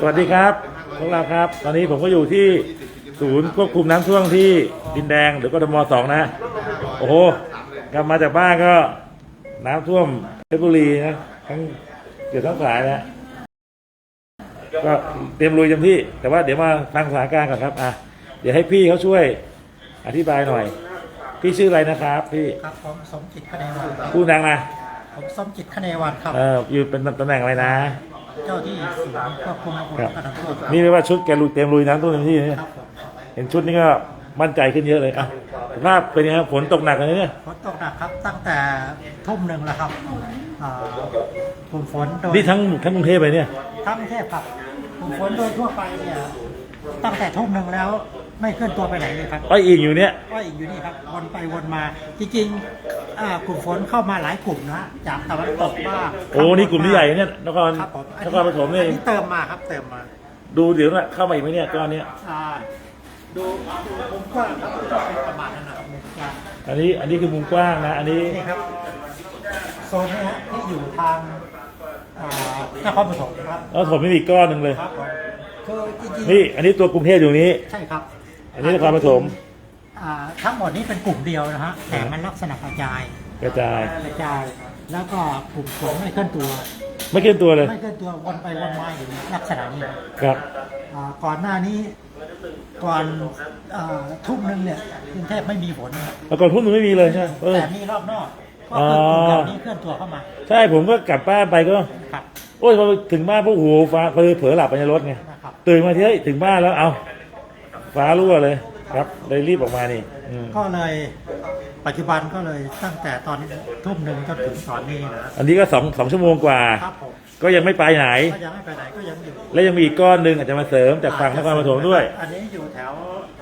สวัสดีครับพวกเราครับ ตอนนี้ผมก็อยู่ที่ศูนย์ควบคุมน้ำท่วมที่ดินแดงหรือกทมสองนะ โอ้โหกลับมาจากบ้านก็น้ำท่วมเพชรบุรีนะทั้งเกือบทั้งสายนะก็เตรียมลุยเต็มที่ แต่ว่าเดี๋ยวมาฟังสถานการณ์ก่อนครับอะเดี๋ยวให้พี่เขาช่วยอธิบายหน่อย พี่ชื่ออะไรนะครับพี่ครับผมสมจิตคเนวันครับพูดดังนะผมสมจิตคเนวันครับเอออยู่เป็นตำแหน่งอะไรนะ เจ้าที่ศูนย์ควบคุมครับการน้ำท่วมครับนี่เรียกว่าชุดแกลุยเตรียมลุยน้ำท่วมเต็มที่เนี่ยครับผมเห็นชุดนี้ก็มั่นใจขึ้นเยอะเลยอะสภาพเป็นยังไงครับฝนตกหนักเลยเนี่ยฝนตกหนักครับตั้งแต่ทุ่มหนึ่งแล้วครับอ่ากลุ่มฝนโดยนี่ทั้งทั้งกรุงเทพเลยเนี่ย ทั้งกรุงเทพครับกลุ่มฝนโดยทั่วไปเนี่ยตั้งแต่ทุ่มหนึ่งแล้ว ไม่เคลื่อนตัวไปไหนเลยครับอ้อยอิงอยู่เนี่ยก็อีกอยู่นี่ครับวนไปวนมาจริงๆอ่ากลุ่มฝนเข้ามาหลายกลุ่มนะจากตะวันตกบ้างโอ้นี่กลุ่มที่ใหญ่เนี่ยนครครับผมอันครปฐมเนี่ยอันนี้เติมมาครับเติมมาดูเดี๋ยวนะเข้ามาอีกไหมเนี่ยก้อนเนี้ยอ่าดูดูมุมกว้างครับก็เป็นประมาณนั้นนะครับมุมกว้างอันนี้อันนี้คือมุมกว้างนะ อันนี้นี่ครับโซนนี้ฮะที่อยู่ทางอ่านครปฐมครับแล้วผมไม่มีก้อนหนึ่งเลยครับผมคือจริงนี่อันนี้ตัวกรุงเทพอยู่นี้ใช่ครับ อันนี้นครปฐม อ่าทั้งหมดนี้เป็นกลุ่มเดียวนะฮะแต่มันลักษณะกระจายกระจาย กระจาย แล้วก็กลุ่มฝนไม่เคลื่อนตัว ไม่เคลื่อนตัวเลย ไม่เคลื่อนตัววนไปวนมาอยู่ลักษณะนี้ครับครับอ่าก่อนหน้านี้ก่อนอ่าทุ่มหนึ่งเนี่ยกรุงเทพไม่มีฝนนะครับแล้วก่อนพุ่งมันไม่มีเลยใช่ไหมเออ แต่มีรอบนอกก็คือกลุ่มเหล่านี้เคลื่อนตัวเข้ามาใช่ผมก็กลับบ้านไปก็ ครับ โอ้ยพอถึงบ้านพวกหูฟ้าเผลอเผลอหลับไปในรถไง นะครับ ตื่นมาที่เฮ้ยถึงบ้านแล้วเอา ฟ้ารั่วเลยครับเลยรีบออกมานี่อืมก็เลยปัจจุบันก็เลยตั้งแต่ตอนทุ่มหนึ่งจนถึงตอนนี้นะอันนี้ก็สองสองชั่วโมงกว่า ครับผมก็ยังไม่ไปไหน ก็ยังไม่ไปไหนก็ยังอยู่และยังมีอีกก้อนหนึ่งอาจจะมาเสริมจากฝั่งนครปฐมด้วยอันนี้อยู่แถว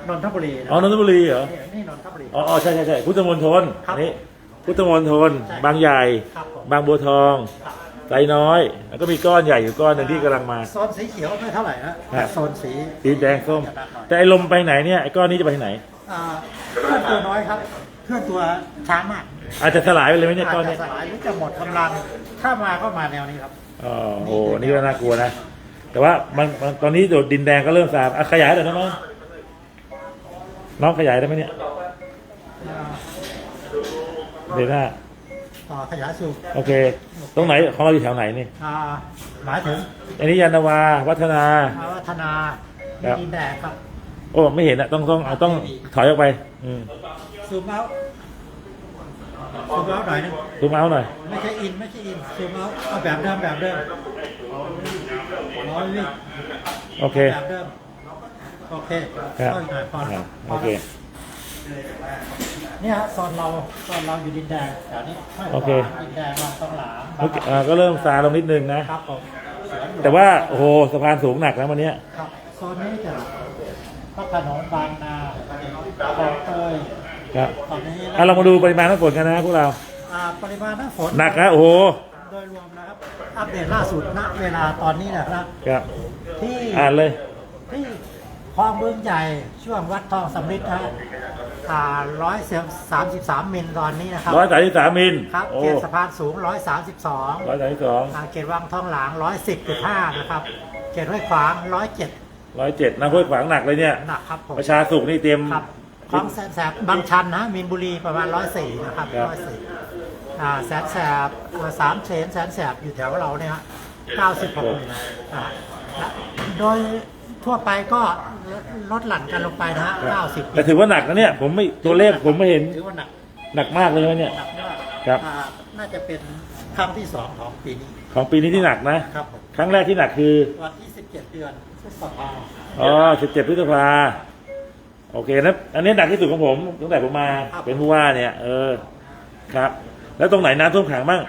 นนทบุรีนะอ๋อนนทบุรีเหรอ นี่นี่นนทบุรี อ๋ออ๋อใช่ใช่ใช่พุทธมณฑลครับอันนี้พุทธมณฑลใช่บางใหญ่ ครับผม บางบัวทอง ครับ ไซน้อย แล้วก็มีก้อนใหญ่อยู่ก้อนหนึ่งที่กำลังมา โซนสีเขียวไม่เท่าไหร่นะครัแต่บโซนสีสีแดงส้มแต่ไอ้ลมไปไหนเนี่ยไอ้ก้อนนี้จะไปไหน อ่าเคลื่อนตัวน้อยครับเคลื่อนตัวช้ามากอาจจะสลายไปเลยไหมเนี่ยอาจก้อนจะเนี้สลายหรือจะหมดกำลัง ถ้ามาก็มาแนวนี้ครับ อ๋อโหนี่ก็น่ากลัวนะ แต่ว่ามันมันตอนนี้โดดดินแดงก็เริ่มซาอะขยายหน่อยได้ไหมน้องขยายได้ไหมเนี่ยเดี๋ยวหน้า ต่อขยายสูบโอเค ตรงไหนของเราอยู่แถวไหนนี่อ่าหมายถึงอันนี้ยานนาวาวัฒนามาวัฒนาครับดินแดงครับโอ้ไม่เห็นอะต้องต้องเอาต้องถอยออกไปอืมซูมเอาซูมเอาหน่อยนึงซูมเอาหน่อยไม่ใช่อินไม่ใช่อินซูมเอาเอาแบบเดิมแบบเดิมร้อยวิโอเค แบบเดิมโอเคครับก็อีกหน่อยพออ่าพโอเค เนี่ยฮะโซนเราโซนเราอยู่ดินแดงแถวนี้ไม่โอเค ดินแดงลำต้องหลามโอเคอ่าก็เริ่มซาลงนิดนึงนะ ครับผมสวนอยู่แต่ว่าโอ้โหสะพานสูงหนักนะวันเนี้ยครับโซนนี้จะพระโขนงบางนาคลองเตยครับตอนนี้อะเรามาดูปริมาณน้ำฝนกันนะพวกเราอ่าปริมาณน้ำฝนหนักนะโอ้โหโดยรวมนะครับ อัปเดตล่าสุดณเวลาตอนนี้นะครับ ครับที่อ่านเลย ที่ค ลองบึงใหญ่ช่วงวัดทองสำริดนะฮะอ่าร้อยสามสิบสามมิลตอนนี้นะครับร้อยสามสิบสามมิลครับโอ้เขตสะพานสูงร้อยสามสิบสองร้อยสามสิบสองเขตวังทองหลางร้อยสิบจุดห้านะครับเขตห้วยขวางร้อยเจ็ดร้อยเจ็ดนะห้วยขวางหนักเลยเนี่ยหนักครับผมประชาสุขนี่เตรียมครับคลองแสนแสบบางชันนะมีนบุรีประมาณร้อยสี่นะครับครับร้อยสี่อ่าแสนแสบอ่าสามเชนแสนแสบอยู่แถวเราเนี่ยเก้าสิบหกนะฮะและโดย ทั่วไปก็ลดหลั่นกันลงไปนะฮะเก้าสิบแต่ถือว่าหนักนะเนี่ย ผมไม่ตัวเลขผมไม่เห็นถือว่าหนักหนักมากเลยนะเนี่ย หนักมากครับอ่าน่าจะเป็นครั้งที่สองของปีนี้ของปีนี้ที่หนักนะ ครับผมครั้งแรกที่หนักคือวันที่สิบเจ็ดเดือนพฤษภาอ๋อสิบเจ็ดพฤษภาโอเคนะอันนี้หนักที่สุดของผมตั้งแต่ผมมาเป็นผู้ว่าเนี่ย เออครับ แล้วตรงไหนน้ำท่วมขังบ้าง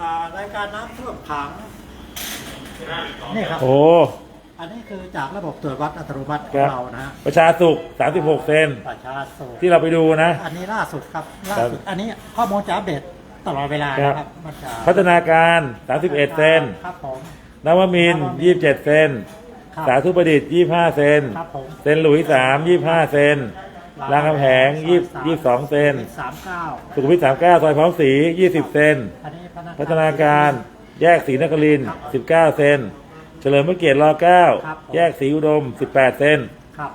อ่ารายการน้ำท่วมขังนี่ครับ โอ้ อันนี้คือจากระบบตรวจวัดอัตโนมัติขคอรังบเรานะฮะประชาสุขสามสิบหกเซนประชาสุขที่เราไปดูนะ อันนี้ล่าสุดครับล่าครับสุดอันนี้ข้อมูลจะอัปเดตตลอดเวลาครับนะครับมันจะพัฒนาการสามสิบเอ็ดเซนครับผมนวมินทร์ยี่สิบเจ็ดเซนครับสาธุประดิษฐ์ยี่ห้าเซนครับผมเซนหลุยสามยี่ห้าเซนรามคำแหงยี่ยี่สองเซนสามเก้าสุขุมวิทสามเก้าซอยพร้อมสียี่สิบเซนอันนี้พัฒนาการแยกศรีนครินทร์19 เซนเฉลิมพระเกียรติรครับผม9แยกศรีอุดม 18 เซนครับ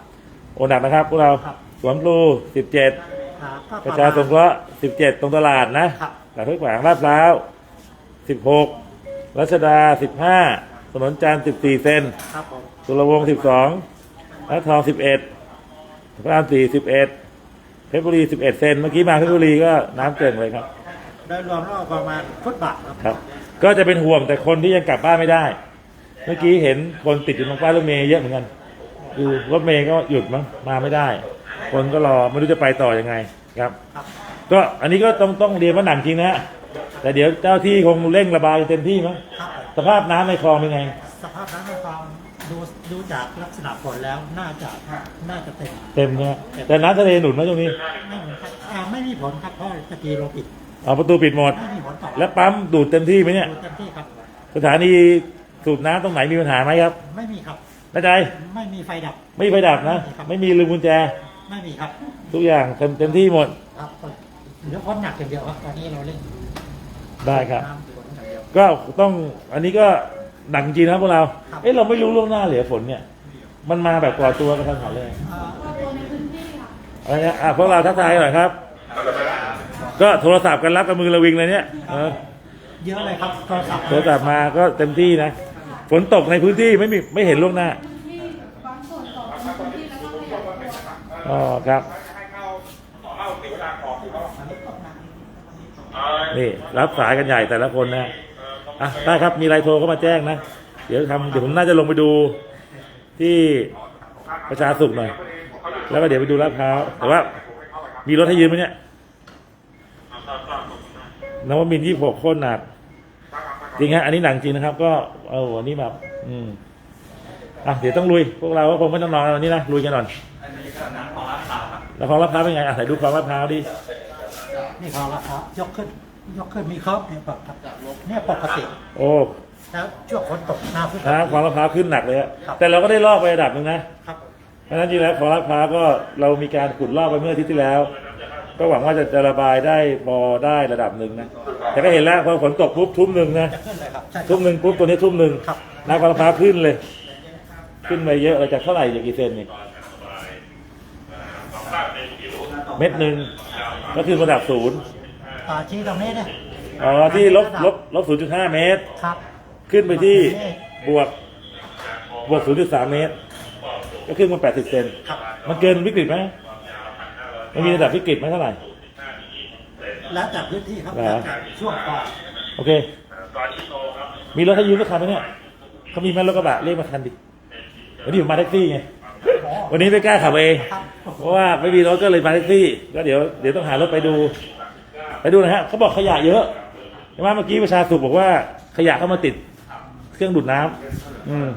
โอหนักนะครับพวกเราครับ สวนพลู17อ่าก็ประชาสงเคราะห์17 ตรงตลาดนะครับตลาดห้วยขวางลาดพร้าว 16 รัชดา 15 ถนนจันทร์14 เซน ครับผมสุรวงศ์12และทอง11พระราม4 11เพชรบุรี11เซน เมื่อกี้มาเพชรบุรีก็น้ำเกินเลยครับ โดยรวมแล้วประมาณฟุตบาทครับ ครับ ก็จะเป็นห่วงแต่คนที่ยังกลับบ้านไม่ได้ เมื่อกี้เห็นคนติดอยู่ตรงป้ายรถเมย์เยอะเหมือนกันคือรถเมย์ก็หยุดมั้งมาไม่ได้ คนก็รอไม่รู้จะไปต่อยังไงครับครับก็อันนี้ก็ต้องต้องเรียนว่าหนักจริงนะฮะแต่เดี๋ยวเจ้าที่คงเร่งระบายเต็มที่มั้งครับผมสภาพน้ำในคลองเป็นไง สภาพน้ำในคลองดูดูจากลักษณะฝนแล้วน่าจะน่าจะเต็มเต็มนะฮะแต่น้ำทะเลหนุนไหมตรงนี้ไม่มีครับอ่าไม่มีผลครับเพราะตะกี้เราปิดเอาประตูปิดหมด ไม่มีผลต่อแล้วปั๊มดูดเต็มที่ไหมเนี่ย ดูเต็มที่ครับ สถานี สูบน้ำตรงไหนมีปัญหาไหมครับไม่มีครับ แน่ใจไม่มีไฟดับ ไม่มีไฟดับนะ ไม่มีลืมกุญแจ ไม่มีครับ ทุกอย่างเต็มเต็มที่หมด ครับเหลือความหนักอย่างเดียวครับตอนนี้เราเล่นได้ครับ น้ำฝนอย่างเดียวก็ต้องอันนี้ก็หนักจริงนะครับพวกเราครับเอ๊ะเราไม่รู้ล่วงหน้าเหลือฝนเนี่ย มันมาแบบก่อตัวกันทันหันเลยอ่า อะไรนะอะพวกเราทักทายหน่อยครับ ก็โทรศัพท์กันรับกับมือระวิงเลยเนี่ยเออเยอะเลยครับโทรศัพท์โทรศัพท์มาก็เต็มที่นะ ฝนตกในพื้นที่ไม่มีไม่เห็นล่วงหน้าที่บางส่วนของพื้นที่แล้วก็ขยายตัวค่ะอ๋อครับนี่ รับสายกันใหญ่แต่ละคนนะอะได้ครับมีอะไรโทรเข้ามาแจ้งนะ เดี๋ยวทำเดี๋ยวผมน่าจะลงไปดูที่ประชาสุขหน่อย แล้วก็เดี๋ยวไปดูลาดพร้าวแต่ว่า มีรถให้ยืมไหมเนี่ยนวมินยี่หกโคตรหนัก จริงฮะอันนี้หนักจริงนะครับ ก็เออวันนี้แบบ อืมอะเดี๋ยวต้องลุย พวกเราก็คงไม่ต้องนอนวันนี้นะลุยกันหน่อยแล้วของลาดพร้าวเป็นไงอะไหนดูของลาดพร้าวดินี่เขาละครับยกขึ้น ยกขึ้นมีเคิร์ฟเนี่ยปกติเนี่ยปกติโอ้แล้วช่วงฝนตกหน้าขึ้นนะของลาดพร้าวขึ้นหนักเลยอะครับแต่เราก็ได้ลอกไประดับหนึ่งนะครับเพราะฉะนั้นจริงแล้วของลาดพร้าวก็เรามีการขุดลอกไปเมื่ออาทิตย์ที่แล้ว ก็หวังว่าจะจะระบายได้พอได้ระดับหนึ่งนะ แต่ก็เห็นแล้วพอฝนตกปุ๊บทุ่มหนึ่งนะจะขึ้นเลยครับใช่ครัทุ่บมหนึ่งปุ๊บตัวนี้ทุ่มหนึ่งครับน้ำของลาดพร้าวขึ้นเลย ขึ้นไปเยอะเลยจากเท่าไหร่จากกี่เซนนี่เม็ดหนึ่งก็คือระดับศูนย์อ่าชี้ตรงนี้เนี่ยอ๋อที่ลบลบลบศูนย์จุดห้าเมตรครับ ขึ้นไปที่บวกบวก0.3เมตร ก็ขึ้นมา80เซนครับมันเกินวิกฤตไหมมันมีระดับวิกฤตไหมเท่าไหร่ แล้วแต่พื้นที่ครับเหรอแล้วแต่ช่วงก่อนโอเคมีรถให้ยืมรถคันไหมเนี่ยเขามีไหมรถกระบะเรียกมาคันดิวันนี้ผมมาแท็กซี่ไงวันนี้ไม่กล้าขับเองครับเพราะว่าไม่มีรถก็เลยมาแท็กซี่ก็เดี๋ยวเดี๋ยวต้องหารถไปดู ไปดูนะฮะเขาบอกขยะเยอะใช่ไหมเมื่อกี้ประชาสุขบอกว่าขยะเข้ามาติดเครื่องดูดน้ำอืม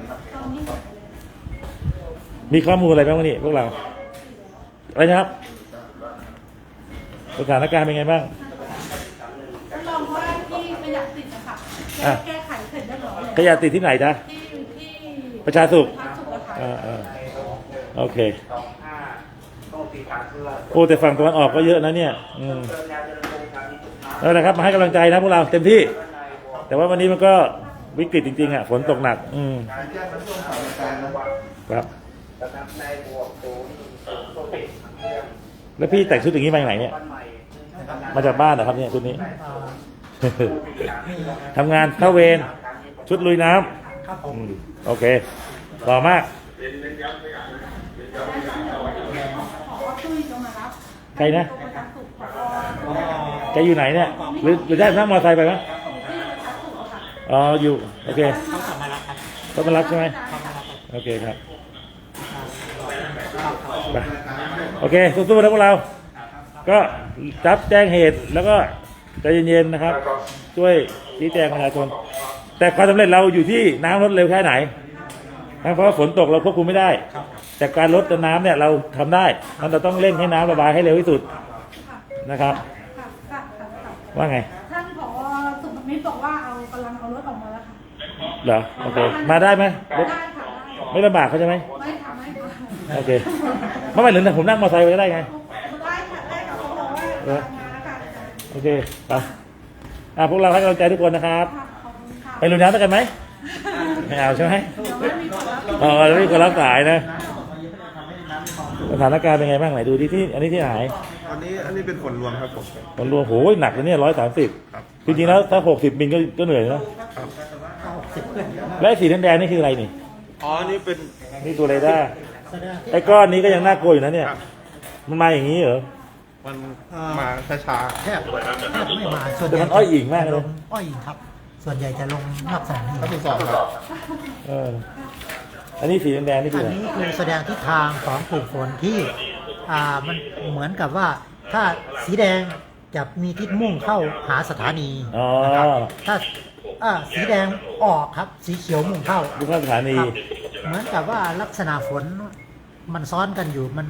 มีข้อมูลอะไรบ้างวะนี่พวกเราอะไรนะครับสถานการณ์เป็นไงบ้าง ท่านรองว่าที่ขยะติดนะคะ อะ แก้ไขเสร็จเรียบร้อยแล้วขยะติดที่ไหนจ๊ะที่ที่ประชาสุข ประชาสุขอะค่ะ อ่าอ่าโอเคโอ้แต่ฝั่งตะวันออกก็เยอะนะเนี่ย อืมแล้วนะครับ มาให้กำลังใจนะพวกเราเต็มที่แต่ว่าวันนี้มันก็วิกฤตจริงๆอะฝนตกหนัก อืมครับแล้วพี่แต่งชุดอย่างนี้มาจากไหนเนี่ยมาจากบ้านเหรอครับเนี่ยชุดนี้อ่า ทำงานเข้าเวรชุดลุยน้ำครับผมอืมโอเคต่อมาก ขอตุ้ยจะมารับใครนะ ประชาสุขขออ๋อแกอยู่ไหนเนี่ย หรือหรือได้นั่งมอเตอร์ไซค์ไปไหมที่ประชาสุขอะค่ะอ๋ออยู่โอเคเขากลับมาแล้วครับก็มารับใช่ไหมเขามาแล้วครับโอเคครับอ่าไปโอเคสู้ๆนะพวกเรา ก็รับแจ้งเหตุแล้วก็ ใจเย็นๆนะครับ ช่วยชี้แจงประชาชน แต่ความสำเร็จเราอยู่ที่น้ำลดเร็วแค่ไหนนะเพราะว่าฝนตกเราควบคุมไม่ได้ครับแต่การลดน้ำเนี่ยเราทำได้มันเราต้องเร่งให้น้ำระบายให้เร็วที่สุดค่ะนะครับ ค่ะค่ะค่ะค่ะว่าไง ท่านผอสุขมิตรบอกว่าเอากำลังเอารถออกมาแล้วค่ะ เหรอโอเคมาได้ไหมรถได้ค่ะไม่ลำบากเขาใช่ไหมได้ไม่ค่ะไม่ค่ะโอเคไม่เป็นไรนะผมนั่งมอเตอร์ไซค์ไปก็ได้ไง ได้ค่ะได้ค่ะเขาบอกว่า โอเคไปอะพวกเราให้กำลังใจทุกคนนะครับค่ะขอบคุณค่ะไปลุยน้ำด้วยกันไหมไม่เอาใช่ไหมเดี๋ยวไม่มีคนรับอ๋อแล้วมีคนรับสายนะสถานการณ์เป็นไงบ้างไหนดูที่ที่อันนี้ที่ไหนอันนี้อันนี้เป็นผลรวมครับผมมันรวมโหหนักเลยเนี่ยร้อยสามสิบครับจริงๆแล้วถ้าหกสิบมิลก็ก็เหนื่อยนะครับสิบขึ้นและไอ้สีแดงๆนี่คืออะไรนี่ อ๋ออันนี้เป็นนี่ตัวเรดาร์แสดงที่ไอ้ก้อนนี้ก็ยังน่ากลัวอยู่นะเนี่ยครับมันมาอย่างนี้เหรอ มันมาช้าแทบแทบไม่มาส่วนใหแต่ญ่มันอ้อยอิงมากเลยลงอ้อยอิงครับ ส่วนใหญ่จะลงลักษณะนี้ๆถ้าตรวจสอบครับเออ อันนี้สีแดงๆนี่คือัอนอะไรนี้คือแสดงทิศทางของกลุ่มฝนที่อ่ามันเหมือนกับว่าถ้าสีแดงจะมีทิศมุ่งเข้าหาสถานีอ๋อนะครับถ้าอ่าสีแดงออกครับ สีเขียวมุ่งเข้า ดูข้างสถานี ครับเหมือนกับว่าลักษณะฝนมันซ้อนกันอยู่มัน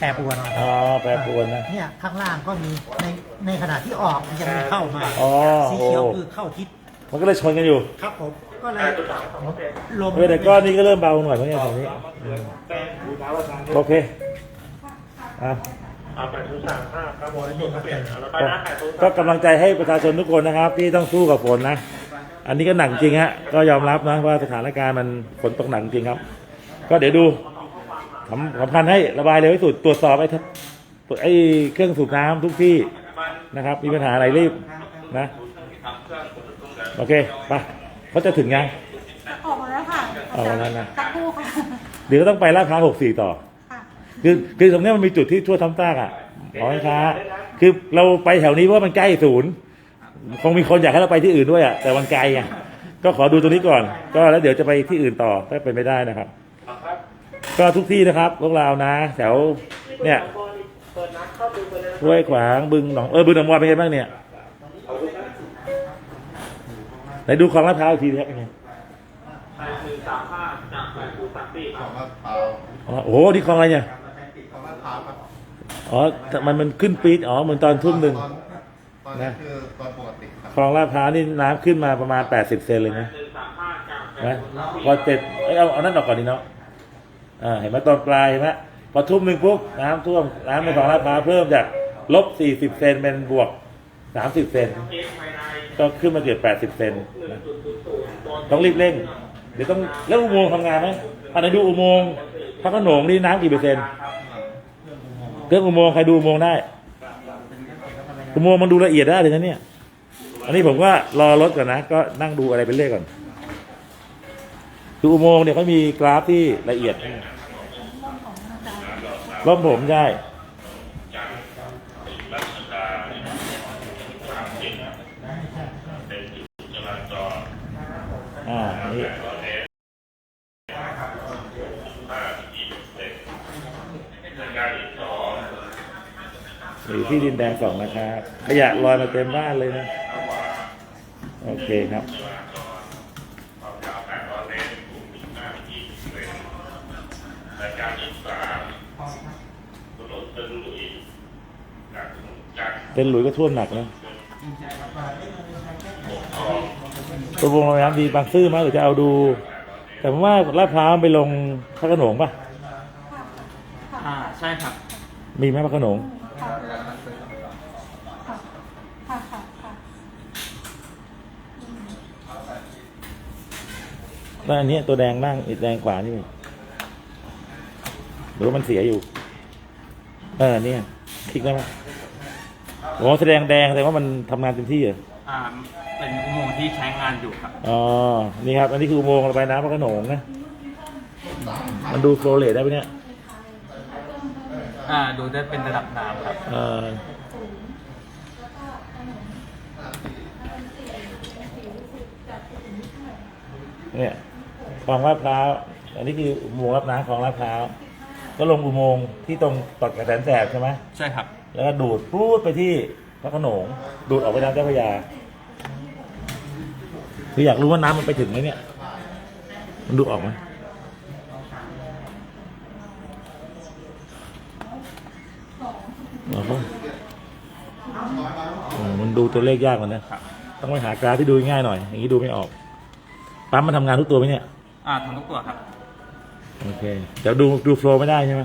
แปรปรวนนะคอ๋รัอบแปรปรวนนะเนี่ยข้างล่างก็มีในในขณะที่ออกยังมีเข้ามาอ๋อ สีโอ้เขียวคือเข้าทิศมันก็เลยชนกันอยู่ ครับผมก็เลยลมเออแต่ก้อนนี้ก็เริ่มเบาหน่อยเพราะเนี่ยตรงนี้อืมโอเคอะก็ก็กำลังใจให้ประชาชนทุกคนนะครับ ที่ต้องสู้กับฝนนะ อันนี้ก็หนักจริงฮะก็ยอมรับนะว่าสถานการณ์มันฝนตกหนักจริงครับ ก็เดี๋ยวดู สำสำคัญให้ระบายเร็วที่สุดตรวจสอบไอ้ทัไอ้เครื่องสูบน้ำทุกที่นะครับ มีปัญหาอะไรรีบนะ โอเคไปเขาจะถึงยัง ออกมาแล้วค่ะออกมาแล้วนะ สักครู่ค่ะเดี๋ยวก็ต้องไปลาดพร้าวหกสี่ต่อ ค่ะคือคือตรงเนี้ยมันมีจุดที่ทั่วทั้งซากอะขอให้ค้าคือเราไปแถวนี้เพราะว่ามันใกล้ศูนย์คงมีคนอยากให้เราไปที่อื่นด้วยอะแต่มันไกลอะก็ขอดูตรงนี้ก่อน ก็แล้วเดี๋ยวจะไปที่อื่นต่อถ้าเป็นไม่ได้นะครับ ก็ทุกที่นะครับพวกเรานะ แถวเนี่ยห้วยขวางบึงหนองเออบึงหนองบัวเป็นไงบ้างเนี่ยไหนดูคลองลาดพร้าวอีกทีนะครับเป็นไงของมะพร้าวอ๋อโอ้โหนี่คลองอะไรเนี่ยของมะพร้าวครับอ๋อทำไมันมันขึ้นปีดอ๋อเหมือนตอนทุ่มหนึ่งตอนตอนนี้คือตอนปกติครับคลองลาดพร้าวนี่น้ำขึ้นมาประมาณ80เซนเลยนะนะพอเสร็จเอ้ยเอาเอานั่นออกก่อนดีเนาะอ่า เห็นไหมตอนปลายเห็นไหมพอทุ่มหนึ่งปุ๊บน้ำท่วมน้ำในคลองลาดพร้าวเพิ่มจากลบ40เซนเป็นบวก30เซนก็ขึ้นมาเกือบ80เซนต้องรีบเร่ง เดี๋ยวต้องแล้วอุโมงค์ทำงานไหมอันไหนดูอุโมงค์พระขนงนี่น้ำกี่เปอร์เซ็นต์เครื่องอุโมงค์ใครดูอุโมงค์ได้ อุโมงค์มันดูละเอียดได้เลยนะเนี่ย อันนี้ผมก็รอรถก่อนนะ ก็นั่งดูอะไรเป็นเลขก่อน คืออุโมงค์เนี่ยเขามีกราฟที่ละเอียดร่มผมใช่อ่านี่อยู่ที่ดินแดงสองนะครับ ขยะลอยมาเต็มบ้านเลยนะ โอเคครับ เป็นหลุยก็ท่วมหนักนะตัววงระน้ำดีบางซื่อมากหรือจะเอาดู แต่ผมว่าลาดพร้าวไปลงพระโขนงป่ะอ่าใช่ครับ มีไหมพระโขนงค่ะค่ะค่ะค่ะแล้วอันเนี้ยตัวแดงล่างอีกแดงขวานี่หรือว่ามันเสียอยู่ เออเนี่ยคลิกได้ไหม โอ้แสดงแดงแสดงว่ามันทำงานเต็มที่เหรออ่าเป็นอุโมงค์ที่ใช้งานอยู่ครับ อ๋อ นี่ครับ อันนี้คืออุโมงค์ระบายน้ำพระโขนงนะ มันดูโฟลเลตได้ไหมเนี่ยอ่าดูได้เป็นระดับน้ำครับ เออเนี่ยคลองลาดพร้าว อันนี้คืออุโมงค์รับน้ำคลองลาดพร้าว ก็ลงอุโมงค์ที่ตรงตอดกระแสนแสบใช่ไหม ใช่ครับ แล้วก็ดูดพูดไปที่พระโขนง ดูดออกไปน้ำเจ้าพระยาคืออยากรู้ว่าน้ำมันไปถึงไหมเนี่ย มันดูออกไหมออกปะโอ้มันดูตัวเลขยากกว่านะต้องไปหากราฟที่ดูง่ายหน่อย อย่างนี้ดูไม่ออก ปั๊มมันทำงานทุกตัวไหมเนี่ย อ่าทำทุกตัวครับ โอเค เดี๋ยวดูดูโฟล์ไม่ได้ใช่ไหม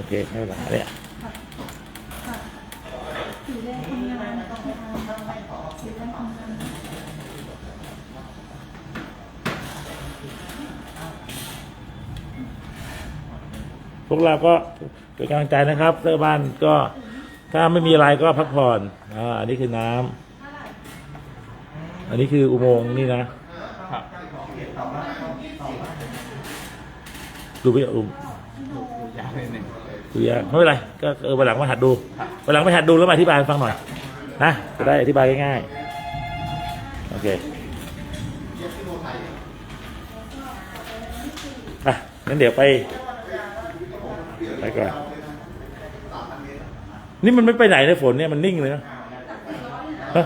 ปรเทศไม่หลาเลยพวกเราก็เป็นกำลังใจนะครับเรื่องบ้านก็ถ้าไม่มีอะไรก็พักผ่อนอ่าอันนี้คือน้ำอันนี้คืออุโมงค์นี่นะดูไปอุโมงค์ ดูยากไม่เป็นไรก็เออวันหลังมาหัดดูครับวันหลังไปหัดดูแล้วมาอธิบายให้ฟังหน่อยนะจะได้อธิบายง่ายๆโอเคอะงั้นเดี๋ยวไปไปก่อนนี่มันไม่ไปไหนเลยฝนเนี่ยมันนิ่งเลยนะฮะ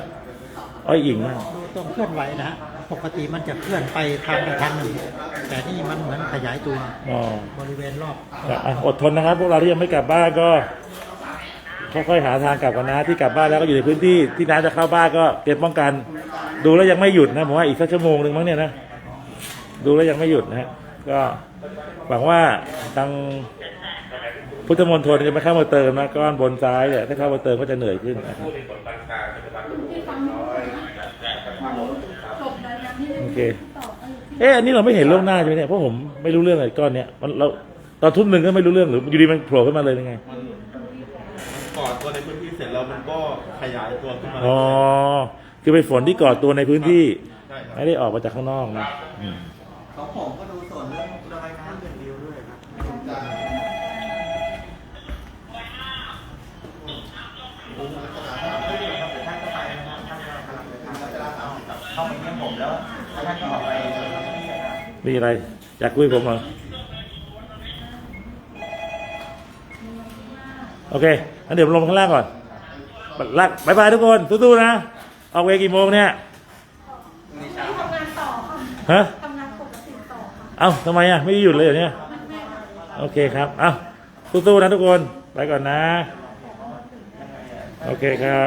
อ้อยอิงมาก ดูตรงเคลื่อนไหวนะฮะ ปกติมันจะเคลื่อนไปทางใดทางหนึ่ง แต่นี่มันเหมือนขยายตัวอ๋อบริเวณรอบอะอะอดทนนะครับ พวกเราที่ยังไม่กลับบ้านก็ค่อยๆหาทางกลับกันนะที่กลับบ้านแล้วก็อยู่ในพื้นที่ที่น้ำจะเข้าบ้านก็เตรียมป้องกัน ดูแล้วยังไม่หยุดนะผมว่าอีกสักชั่วโมงหนึ่งมั้งเนี่ยนะดูแล้วยังไม่หยุดนะฮะก็หวังว่าทางพุทธมณฑลจะไม่เข้ามาเติมนะก้อนบนซ้ายเนี่ยถ้าเข้ามาเติมก็จะเหนื่อยขึ้นนะครับ ที่ฟังหนูนะจบรายการที่ได้ โอ เคต่อเออที่เอ๊ะอันนี้เราไม่เห็นล่วงหน้าใช่ไหมเนี่ยเพราะผมไม่รู้เรื่องเลยก้อนเนี้ยมันเราตอนทุ่มหนึ่งก็ไม่รู้เรื่องหรืออยู่ดีมันโผล่ขึ้นมาเลยยังไงมันมันก่อตัวในพื้นที่เสร็จแล้วมันก็ขยายตัวขึ้นมาอ๋อคือเป็นฝนที่ก่อตัวในพื้นที่ ใช่ครับไม่ได้ออกมาจากข้างนอกนะอืมของผมก็ดูส่วนเรื่องระบายน้ำอย่างเดียวด้วยครับเข้าไปเยี่ยมผมแล้ว ท่านก็ออกไปมีอะไรอยากคุยกับผมเหรอโอเคงั้นเดี๋ยวลงข้างล่างก่อนลากบายบายทุกคนสู้ๆนะ ออกเวรกี่โมงเนี่ยที่ทำงานต่อค่ะฮะทำงานปกติต่อค่ะเอ้าทำไมอะ ไม่ได้หยุดเลยเหรอเนี่ยไม่ไม่ค่ะโอเคครับ เอ้าสู้ๆนะทุกคน ไปก่อนนะ โอเคครับ